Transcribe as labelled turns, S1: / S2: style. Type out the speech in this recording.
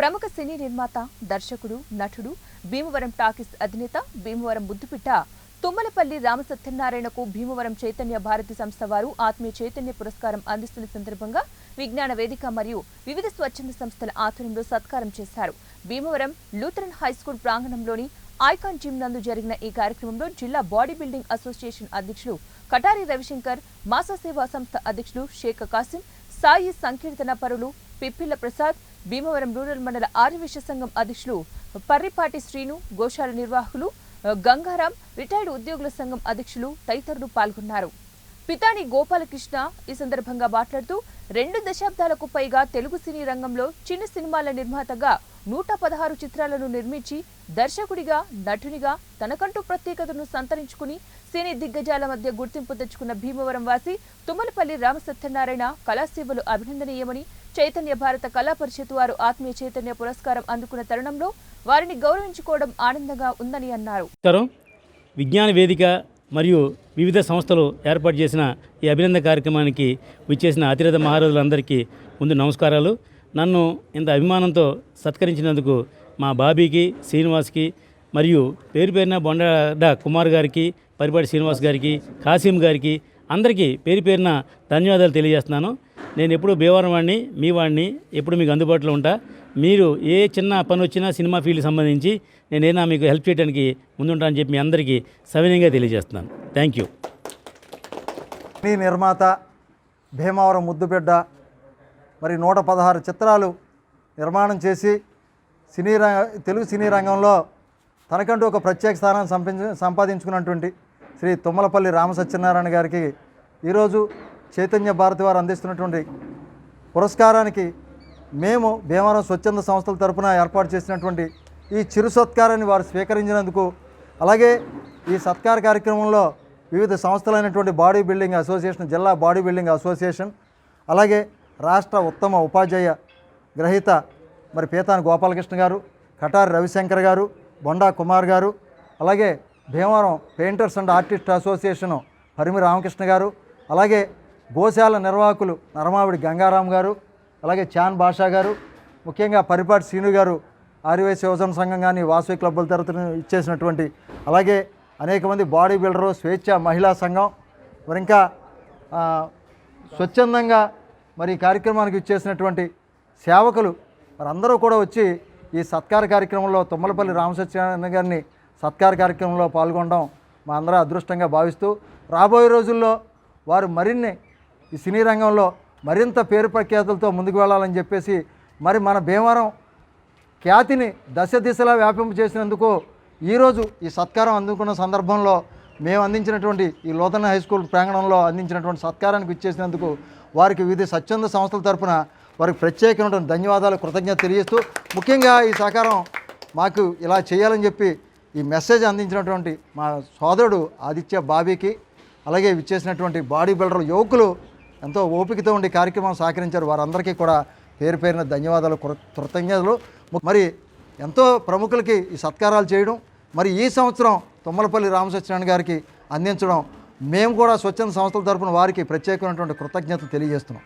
S1: ప్రముఖ సినీ నిర్మాత దర్శకుడు నటుడు భీమవరం టాకీస్ అధినేత భీమవరం ముద్దుపిట్ట తుమ్మలపల్లి రామసత్యనారాయణకు భీమవరం చైతన్య భారతి సంస్థ వారు ఆత్మీయ చైతన్య పురస్కారం అందిస్తున్న సందర్భంగా విజ్ఞాన వేదిక మరియు వివిధ స్వచ్ఛంద సంస్థల ఆధ్వర్యంలో సత్కారం చేశారు. భీమవరం లూథరన్ హైస్కూల్ ప్రాంగణంలోని ఐకాన్ జిమ్ నందు జరిగిన ఈ కార్యక్రమంలో జిల్లా బాడీ బిల్డింగ్ అసోసియేషన్ అధ్యక్షులు కటారి రవిశంకర్ మాసా సేవా సంస్థ అధ్యక్షులు షేక్ కాసిం సాయి సంకీర్తన పరులు పిప్పిల్ల ప్రసాద్ భీమవరం రూరల్ మండల ఆర్యవేశ సంఘం అధ్యక్షులు పర్రిపాటి శ్రీను గోశాల నిర్వాహకులు గంగారాం రిటైర్డ్ ఉద్యోగుల సంఘం అధ్యక్షులు తదితరులు పాల్గొన్నారు. పితాని గోపాలకృష్ణ ఈ సందర్భంగా మాట్లాడుతూ రెండు దశాబ్దాలకు పైగా తెలుగు సినీ రంగంలో చిన్న సినిమాల నిర్మాతగా నూట పదహారు చిత్రాలను నిర్మించి దర్శకుడిగా నటునిగా తనకంటూ ప్రత్యేకతను సంతరించుకుని సినీ దిగ్గజాల మధ్య గుర్తింపు తెచ్చుకున్న భీమవరం వాసి తుమ్మలపల్లి రామసత్యనారాయణ కళాసేవలు అభినందనీయమని చైతన్య భారత కళా పరిషత్ వారు ఆత్మీయ చైతన్య పురస్కారం అందుకున్న తరుణంలో వారిని గౌరవించుకోవడం ఆనందంగా ఉందని అన్నారు.
S2: విజ్ఞాన వేదిక మరియు వివిధ సంస్థలు ఏర్పాటు చేసిన ఈ అభినందన కార్యక్రమానికి విచ్చేసిన అతిరథ మహారాజులందరికీ ముందు నమస్కారాలు. నన్ను ఇంత అభిమానంతో సత్కరించినందుకు మా బాబీకి శ్రీనివాస్కి మరియు పేరు పేరున బొండ కుమార్ గారికి పరిపాటి శ్రీనివాస్ గారికి కాసిం గారికి అందరికీ పేరు పేరున ధన్యవాదాలు తెలియజేస్తున్నాను. నేను ఎప్పుడు భీవరం వాడిని మీ వాడిని ఎప్పుడు మీకు అందుబాటులో ఉంటా. మీరు ఏ చిన్న పని వచ్చినా సినిమా ఫీల్డ్ సంబంధించి నేనైనా మీకు హెల్ప్ చేయడానికి ముందుంటానని చెప్పి మీ అందరికీ సవినయంగా తెలియజేస్తున్నాను. Thank you.
S3: మీ నిర్మాత భీమవరం ముద్దుబిడ్డ మరి నూట పదహారు చిత్రాలు నిర్మాణం చేసి సినీ రంగ తెలుగు సినీ రంగంలో తనకంటూ ఒక ప్రత్యేక స్థానం సంపించ సంపాదించుకున్నటువంటి శ్రీ తుమ్మలపల్లి రామసత్యనారాయణ గారికి ఈరోజు చైతన్య భారతి వారు అందిస్తున్నటువంటి పురస్కారానికి మేము భీమవరం స్వచ్ఛంద సంస్థల తరపున ఏర్పాటు చేసినటువంటి ఈ చిరు సత్కారాన్ని వారు స్వీకరించినందుకు అలాగే ఈ సత్కార కార్యక్రమంలో వివిధ సంస్థలైనటువంటి బాడీ బిల్డింగ్ అసోసియేషన్ జిల్లా బాడీ బిల్డింగ్ అసోసియేషన్ అలాగే రాష్ట్ర ఉత్తమ ఉపాధ్యాయ గ్రహీత మరి పీతాని గోపాలకృష్ణ గారు కటారి రవిశంకర్ గారు బొండా కుమార్ గారు అలాగే Bhimavaram painters and artist association Parimi Ramakrishna garu అలాగే గోశాల నిర్వాహకులు నరమావిడి గంగారాం గారు అలాగే చాన్ బాషా గారు ముఖ్యంగా పరిపాటి శ్రీను గారు ఆర్యవైశ్య యువజన సంఘం కానీ వాసవి క్లబ్బుల తరఫున ఇచ్చేసినటువంటి అలాగే అనేక మంది బాడీ బిల్డరు స్వేచ్ఛ మహిళా సంఘం మరి ఇంకా స్వచ్ఛందంగా మరి ఈ కార్యక్రమానికి ఇచ్చేసినటువంటి సేవకులు వారందరూ కూడా వచ్చి ఈ సత్కార కార్యక్రమంలో తుమ్మలపల్లి రామసత్యనారాయణ గారిని సత్కార కార్యక్రమంలో పాల్గొనడం మా అందరూ అదృష్టంగా భావిస్తూ రాబోయే రోజుల్లో వారు మరిన్ని ఈ సినీ రంగంలో మరింత పేరు ప్రఖ్యాతులతో ముందుకు వెళ్ళాలని చెప్పేసి మరి మన భీమవరం ఖ్యాతిని దశ దిశలా వ్యాపింప చేసినందుకు ఈరోజు ఈ సత్కారం అందుకున్న సందర్భంలో మేము అందించినటువంటి ఈ లోతన హై స్కూల్ ప్రాంగణంలో అందించినటువంటి సత్కారానికి ఇచ్చేసినందుకు వారికి వివిధ స్వచ్ఛంద సంస్థల తరపున వారికి ప్రత్యేకమైనటువంటి ధన్యవాదాలు కృతజ్ఞత తెలియజేస్తూ ముఖ్యంగా ఈ సహకారం మాకు ఇలా చేయాలని చెప్పి ఈ మెసేజ్ అందించినటువంటి మా సోదరుడు ఆదిత్య బాబీకి అలాగే విచ్చేసినటువంటి బాడీ బిల్డర్ యువకులు ఎంతో ఓపికతో ఉండి కార్యక్రమం సహకరించారు. వారందరికీ కూడా పేరు పేరిన ధన్యవాదాలు కృ- కృతజ్ఞతలు. మరి ఎంతో ప్రముఖులకి ఈ సత్కారాలు చేయడం మరి ఈ సంవత్సరం తుమ్మలపల్లి రామసత్యనారాయణ గారికి అందించడం మేము కూడా స్వచ్ఛంద సంస్థల తరపున వారికి ప్రత్యేకమైనటువంటి కృతజ్ఞతలు తెలియజేస్తున్నాం.